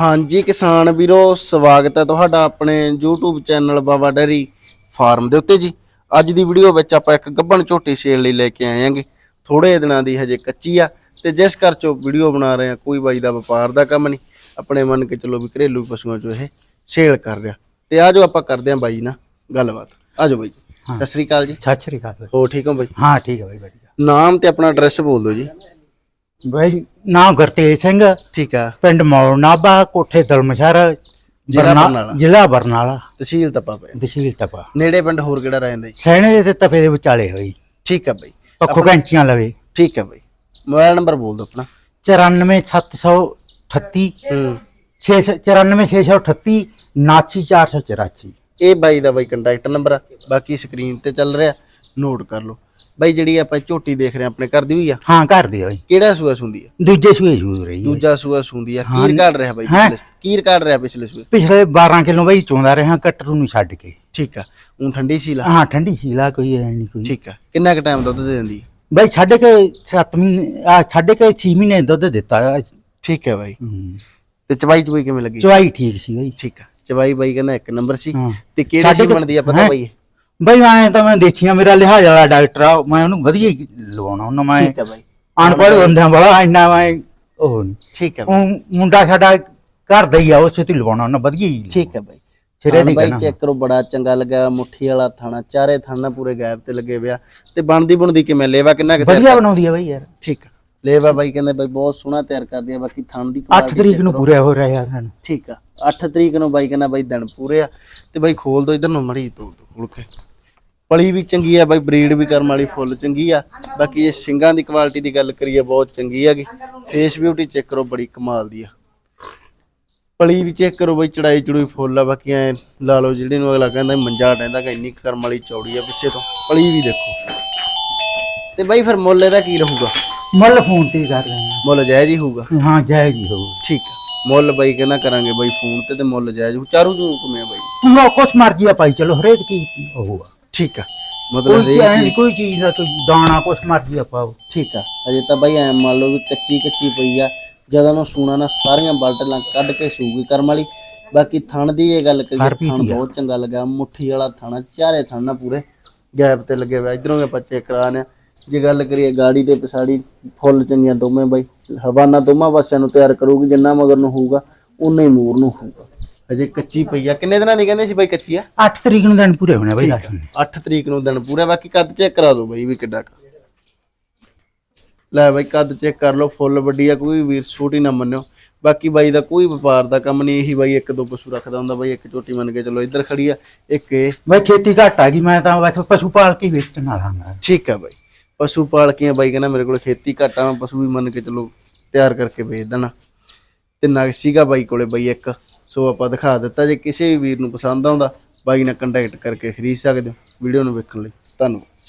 ਹਾਂਜੀ ਕਿਸਾਨ ਵੀਰੋ ਸਵਾਗਤ ਹੈ ਤੁਹਾਡਾ ਆਪਣੇ YouTube channel Baba dairy farm ਦੇ ਉੱਤੇ ਜੀ। ਅੱਜ ਦੀ ਵੀਡੀਓ ਵਿੱਚ ਆਪਾਂ ਇੱਕ ਗੱਭਣ ਝੋਟੀ ਸੇਲ ਲਈ ਲੈ ਕੇ ਆਏ ਆਂਗੇ ਥੋੜੇ ਦਿਨਾਂ ਦੀ ਹਜੇ ਕੱਚੀ ਆ ਤੇ ਜਿਸ ਘਰ ਚੋਂ ਵੀਡੀਓ ਬਣਾ ਰਹੇ ਆ ਕੋਈ ਬਾਈ ਦਾ ਵਪਾਰ ਦਾ ਕੰਮ ਨਹੀਂ। ਆਪਣੇ ਮੰਨ ਕੇ ਚੱਲੋ ਵੀ ਘਰੇਲੂ ਪਸ਼ੂਆਂ ਚੋਂ ਇਹ ਸੇਲ ਕਰ ਰਿਹਾ। ਤੇ ਆਜੋ ਆਪਾਂ ਕਰਦੇ ਆਂ ਬਾਈ ਨਾਲ ਗੱਲਬਾਤ। ਆਜੋ ਬਾਈ। ਸਤਿ ਸ੍ਰੀ ਅਕਾਲ ਜੀ। ਸਤਿ ਸ੍ਰੀ ਅਕਾਲ। ਹੋ ਠੀਕ ਹੋ ਬਾਈ? ਹਾਂ ਠੀਕ ਹੈ ਬਾਈ ਵਧੀਆ। ਨਾਮ ਤੇ ਆਪਣਾ ਐਡਰੈਸ ਬੋਲ ਦਿਓ ਜੀ। ਬਾਈ ਨਾਮ ਗੁਰਤੇਜ ਸਿੰਘ ਠੀਕ ਆ। ਪਿੰਡ ਮੌੜ ਨਾਭਾ ਕੋਠੇ ਦਲਮਸ਼ਹਰ ਜ਼ਿਲ੍ਹਾ ਬਰਨਾ- ਬਰਨਾਲਾ। ਜ਼ਿਲ੍ਹਾ ਬਰਨਾਲਾ। ਤਹਿਸੀਲ ਤਪਾ ਤਹਿਸੀਲ ਤਪਾ। ਨੇੜੇ ਪਿੰਡ ਹੋਰ ਕਿਹੜਾ ਰਹਿੰਦਾ ਜੀ ਸੈਣੇ ਦੇ ਤੇ ਤਪੇ ਦੇ ਵਿਚਾਲੇ ਹੋਈ। ਠੀਕ ਆ ਬਾਈ। ਪੱਖੋ ਕੈਂਚੀਆਂ ਲਵੇ। ਠੀਕ ਹੈ ਬਾਈ। ਮੋਬਾਈਲ ਨੰਬਰ ਬੋਲ ਦਿਓ ਆਪਣਾ। 94738 ਹੂੰ। 94638 79484 ਇਹ ਬਾਈ ਦਾ ਬਾਈ ਕੰਟੈਕਟ ਨੰਬਰ ਆ। ਬਾਕੀ ਸਕਰੀਨ ਤੇ ਚੱਲ ਰਿਹਾ। ਨੋਟ ਕਰ ਲਓ। ਬਾਈ ਜਿਹੜੀ ਆਪਾਂ ਝੋਟੀ ਦੇਖ ਰਹੇ ਆ ਆਪਣੇ ਘਰ ਦੀ ਹੋਈ ਆ ਹਾਂ ਘਰ ਦੀ ਹੋਈ ਕਿਹੜਾ ਸੂਆ ਸੁੰਦੀ ਆ? ਦੂਜੇ ਸੂਏ ਸੂਦ ਰਹੀ ਹੋਈ। ਦੂਜਾ ਸੂਆ ਸੁੰਦੀ ਆ। ਹਾਂ। ਕੀਰ ਕਾੜ ਰਿਹਾ ਬਾਈ ਹੈਂ? ਪਿਛਲੇ ਕੀਰ ਕਾੜ ਰਿਹਾ ਪਿਛਲੇ ਸੂਏ। ਪਿਛਲੇ 12 ਕਿਲੋ ਬਾਈ ਚੋਂਦਾ ਰਿਹਾ ਕਟਰੂ ਨੂੰ ਛੱਡ ਕੇ। ਠੀਕ ਆ। ਉਹ ਠੰਡੀ ਸੀ ਲਾ। ਹਾਂ ਠੰਡੀ ਸੀਲਾ ਕੋਈ ਐ ਨਹੀਂ ਕੋਈ। ਠੀਕ ਆ। ਕਿੰਨਾ ਕੁ ਟਾਈਮ ਦੁੱਧ ਦੇ ਦਿੰਦੀ? ਆ ਬਾਈ ਛੱਡ ਕੇ 7 ਮਹੀਨੇ ਆ ਛੱਡ ਕੇ 6 ਮਹੀਨੇ ਦੁੱਧ ਦਿੱਤਾ ਠੀਕ ਹੈ ਬਾਈ। ਹੂੰ। ਤੇ ਚਵਾਈ ਚਵਾਈ ਕਿਵੇਂ ਲੱਗੀ? ਚਵਾਈ ਠੀਕ ਸੀ ਬਾਈ। ਠੀਕ ਆ। ਚਵਾਈ ਬਾਈ ਕਹਿੰਦਾ ਇੱਕ ਨੰਬਰ ਸੀ। ਹਾਂ। ਤੇ ਕਿਹੜੇ ਸਾਡੇ ਸੀ ਕੋਲ- ਬਣਦੀ ਆ ਪਤਾ ਹੈਂ? ਬਾਈ? ਇਹ? ਬਾਈ ਐਂ ਤਾਂ ਮੈਂ ਦੇਖੀਆਂ ਮੇਰਾ ਲਿਹਾਜ਼ ਵਾਲਾ ਡਾਕਟਰ ਆ ਮੈਂ ਉਹਨੂੰ ਵਧੀਆ ਹੀ ਲਵਾਉਣਾ ਉਹਨਾਂ ਮੈਂ ਠੀਕ ਆ ਬਾਈ। ਅਨਪੜ੍ਹ ਬੰਦਿਆਂ ਵਾਲਾ ਇੰਨਾ ਮੈਂ ਉਹ ਨਹੀਂ। ਠੀਕ ਆ ਉਹ ਮੁੰਡਾ ਸਾਡਾ ਘਰ ਦਾ ਹੀ ਆ ਉਸੇ ਤੇ ਲਵਾਉਣਾ ਉਹਨਾਂ ਵਧੀਆ ਹੀ ਠੀਕ ਹੈ ਬਾਈ। ਸਿਰੇ ਨਹੀਂ ਬਾਈ। ਚੈੱਕ ਕਰੋ ਬੜਾ ਚੰਗਾ ਲੱਗਾ ਮੁੱਠੀ ਵਾਲਾ ਥਾਣਾ ਚਾਰੇ ਥਾਣਾ ਪੂਰੇ ਗੈਪ ਤੇ ਲੱਗੇ ਪਿਆ ਤੇ ਬਣਦੀ ਬਣਦੀ ਕਿਵੇਂ ਲੇਵਾ ਕਿੰਨਾ ਕੁ ਤਿਆਰ ਵਧੀਆ ਬਣਾਉਂਦੀ ਆ ਬਾਈ ਯਾਰ। ਠੀਕ ਲੇਵਾ ਬਾਈ ਕਹਿੰਦੇ ਬਾਈ ਬਹੁਤ ਸੋਹਣਾ ਤਿਆਰ ਕਰਦੀ ਆ ਬਾਕੀ ਥਣ ਦੀ 8 quality ਤਰੀਕ ਨੂੰ। ਪੂਰਾ ਹੋ ਰਿਹਾ ਹਨ ਠੀਕ ਆ। 8 ਤਰੀਕ ਨੂੰ ਬਾਈ ਕਹਿੰਦਾ ਬਾਈ ਦਿਨ ਪੂਰੇ ਆ ਤੇ ਬਾਈ ਖੋਲ ਦੋ ਇਧਰ ਨੂੰ ਮੜੀ ਤੋੜ ਦੋ ਖੋਲ ਕੇ। ਪਲੀ ਵੀ ਚੰਗੀ ਆ ਬਾਈ ਬਰੀਡ ਵੀ ਕਰਮ ਵਾਲੀ ਫੁੱਲ ਚੰਗੀ ਆ। ਬਾਕੀ ਇਹ ਸਿੰਗਾਂ ਦੀ ਕੁਆਲਿਟੀ ਦੀ ਗੱਲ ਕਰੀਏ ਬਹੁਤ ਚੰਗੀ ਹੈਗੀ। ਫੇਸ ਬਿਊਟੀ ਚੈੱਕ ਕਰੋ ਬੜੀ ਕਮਾਲ ਦੀ ਆ। ਪਲੀ ਵੀ ਚੈੱਕ ਕਰੋ ਬਾਈ ਚੜਾਈ ਚੜੂਈ ਫੁੱਲ ਆ ਬਾਕੀ ਐ ਲਾ ਲਓ ਜਿਹੜੇ ਨੂੰ ਅਗਲਾ ਕਹਿੰਦਾ ਮੰਜਾ ਟੈਂਦਾ ਕਿ ਇੰਨੀ ਕਰਮ ਵਾਲੀ ਚੌੜੀ ਆ ਪਿੱਛੇ ਤੋਂ। ਪਲੀ ਵੀ ਦੇਖੋ। ਤੇ ਬਾਈ ਫਿਰ ਮੁੱਲ ਇਹਦਾ ਕੀ ਰਹੂਗਾ? ਮੁੱਲ ਫੋਨ ਤੇ ਹੀ ਕਰ ਰਹੇ ਮੁੱਲ ਜਾਇਜ਼ ਹੀ ਹੋਊਗਾ? ਹਾਂ ਹਾਂ ਜੈ ਜੀ ਹੋ ਠੀਕ ਆ। ਮੁੱਲ ਬਾਈ ਕਹਿੰਦਾ ਕਰਾਂਗੇ ਬਾਈ ਫੋਨ ਤੇ ਤੇ ਮੁੱਲ ਜਾਇਜ਼ ਹੋਊ ਚਾਰੂ ਕਿਵੇਂ ਆ ਬਾਈ। ਪੂਰਾ ਕੁਛ ਮਰਜ਼ੀ ਆ ਭਾਈ ਚਲੋ ਹਰੇਕ ਚੀਜ਼ ਹੋਊਗਾ ਠੀਕ ਆ। ਮਤਲਬ ਕੋਈ ਐਂ ਨੀ ਕੋਈ ਚੀਜ਼ ਦਾ ਕੋਈ ਦਾਣਾ ਕੁਛ ਮਰਜ਼ੀ ਆ ਪਾਓ ਠੀਕ ਆ। ਅਜੇ ਤਾਂ ਬਾਈ ਐ ਮੰਨ ਲਓ ਵੀ ਕੱਚੀ ਕੱਚੀ ਪਈ ਆ। ਜਦੋਂ ਨੂੰ ਸੂਣਾ ਨਾ ਸਾਰੀਆਂ ਬਾਲਟਲਾਂ ਕੱਢ ਕੇ ਸੂਗੀ ਕਰਮ ਵਾਲੀ। ਬਾਕੀ ਥਣ ਦੀ ਇਹ ਗੱਲ ਕਰੀਏ ਥਣ ਬਹੁਤ ਚੰਗਾ ਲੱਗਾ। ਮੁੱਠੀ ਵਾਲਾ ਥਣਾ ਚਾਰੇ ਥਣ ਨਾ ਪੂਰੇ। ਗੈਪ ਤੇ ਲੱਗੇ ਹੋਏ ਇਧਰੋਂ ਵੀ ਆਪਾਂ ਚੈੱਕ ਕਰਾਣੇ ਜੇ ਗੱਲ ਕਰੀਏ ਗਾੜੀ ਤੇ ਪਛਾੜੀ ਫੁੱਲ ਚੰਗੀਆਂ ਦੋਵੇਂ ਬਾਈ। ਹਵਾਨਾ ਦੋਵਾਂ ਪਾਸਿਆਂ ਨੂੰ ਤਿਆਰ ਕਰੂਗੀ ਜਿੰਨਾ ਮਗਰ ਨੂੰ ਹੋਊਗਾ ਉਨਾ ਹੀ ਮੂਰ ਨੂੰ ਹੋਊਗਾ। ਅਜੇ ਕੱਚੀ ਪਈ ਆ। ਕਿੰਨੇ ਦਿਨਾਂ ਦੀ ਕਹਿੰਦੇ ਸੀ ਬਾਈ ਕੱਚੀ ਆ? 8 ਤਰੀਕ ਨੂੰ ਦਿਨ ਪੂਰੇ ਹੋਣੇ ਬਾਈ ਦੱਸ 8 ਤਰੀਕ ਨੂੰ ਦਿਨ ਪੂਰਾ ਬਾਕੀ ਕੱਦ ਚੈੱਕ ਕਰਾ ਦਿਓ ਬਾਈ ਵੀ ਕਿੱਡਾ ਕੁ। ਲੈ ਬਾਈ ਕੱਦ ਚੈੱਕ ਕਰ ਲਓ ਫੁੱਲ ਵੱਡੀ ਆ ਕੋਈ ਵੀਰ ਛੋਟੀ ਨਾ ਮੰਨਿਓ। ਬਾਕੀ ਬਾਈ ਦਾ ਕੋਈ ਵਪਾਰ ਦਾ ਕੰਮ ਨਹੀਂ ਇਹੀ ਬਾਈ ਇੱਕ ਦੋ ਪਸ਼ੂ ਰੱਖਦਾ ਹੁੰਦਾ ਬਾਈ ਇੱਕ ਝੋਟੀ ਮੰਨ ਕੇ ਚਲੋ ਇੱਧਰ ਖੜੀ ਆ ਇੱਕ ਇਹ। ਬਾਈ ਖੇਤੀ ਘੱਟ ਆ ਗਈ ਮੈਂ ਤਾਂ ਬਸ ਪਸ਼ੂ ਪਾਲ ਕੇ ਵੇਚਣ ਵਾਲਾ ਹਾਂ ਠੀਕ ਆ ਬਾਈ। ਪਸ਼ੂ ਪਾਲ ਕੇ ਬਾਈ ਕਹਿੰਦਾ ਮੇਰੇ ਕੋਲ ਖੇਤੀ ਘੱਟ ਆ ਮੈਂ ਪਸ਼ੂ ਵੀ ਮੰਨ ਕੇ ਚਲੋ ਤਿਆਰ ਕਰਕੇ ਵੇਚ ਦੇਣਾ। ਤੇ ਨਗ ਸੀਗਾ ਬਾਈ ਕੋਲੇ ਬਾਈ ਇੱਕ। ਸੋ ਆਪਾਂ ਦਿਖਾ ਦਿੱਤਾ ਜੇ ਕਿਸੇ ਵੀ ਵੀਰ ਨੂੰ ਪਸੰਦ ਆਉਂਦਾ, ਬਾਈ ਨਾਲ ਕੰਟੈਕਟ ਕਰਕੇ ਖਰੀਦ ਸਕਦੇ ਹੋ। ਵੀਡੀਓ ਨੂੰ ਵੇਖਣ ਲਈ ਧੰਨਵਾਦ।